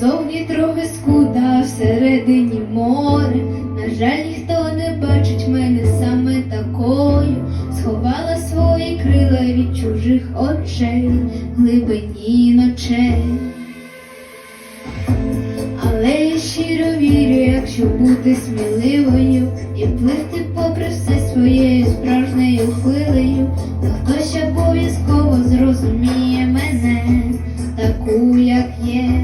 Зовні трохи скуда, всередині море. На жаль, ніхто не бачить мене саме такою. Сховала свої крила від чужих очей, глибині ночей. Але я щиро вірю, якщо бути сміливою і пливти попри все своєю справжньою хвилею, то хтось обов'язково зрозуміє мене, таку, як є.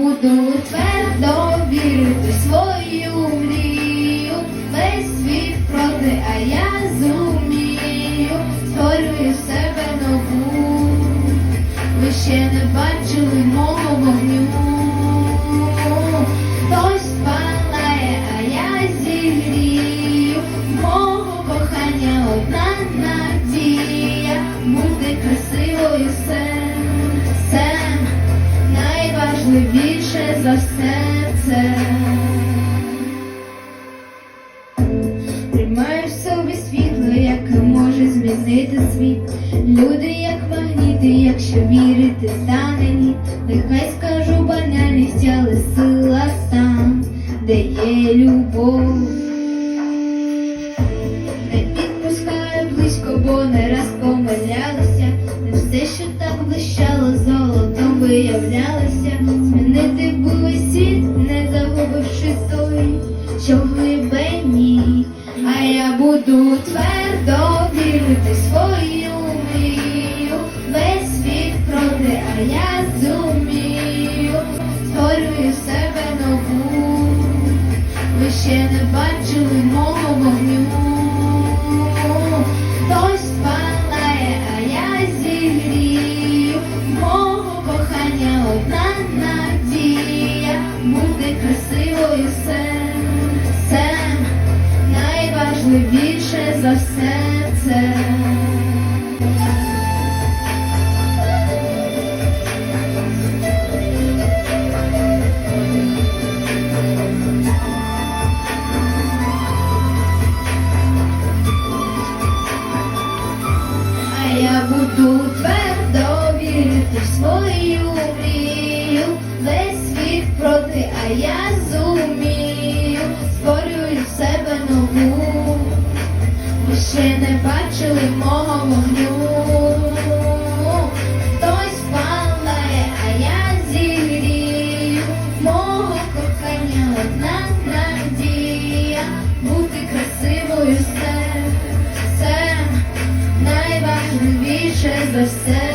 Буду твердо вірити свою мрію, весь світ проти, а я зумію, створюю себе нову. Ви ще не бачили мого вогню. Найважливіше за все це. Тримаю собі світло, яке може змінити світ. Люди, як магніти, якщо вірити, стане ні. Нехай скажу банальність, але сила там, де є любов. Не підпускаю близько, бо не раз помилялася. Не все, що так блищало, золотом виявлялося. Що в глибині. А я буду твердо вірити свою мрію. Весь світ проти, а я зумію. Створюю себе нову. Ви ще не бачили мого вогню. Одна надія. Бути красивою все за все це. А я буду твердо вірити свою мрію. Весь світ проти, а я ще не бачили мого вогню. Хтось палає, а я зігрію. Мого кохання одна надія. Бути красивою все, все найважливіше за все.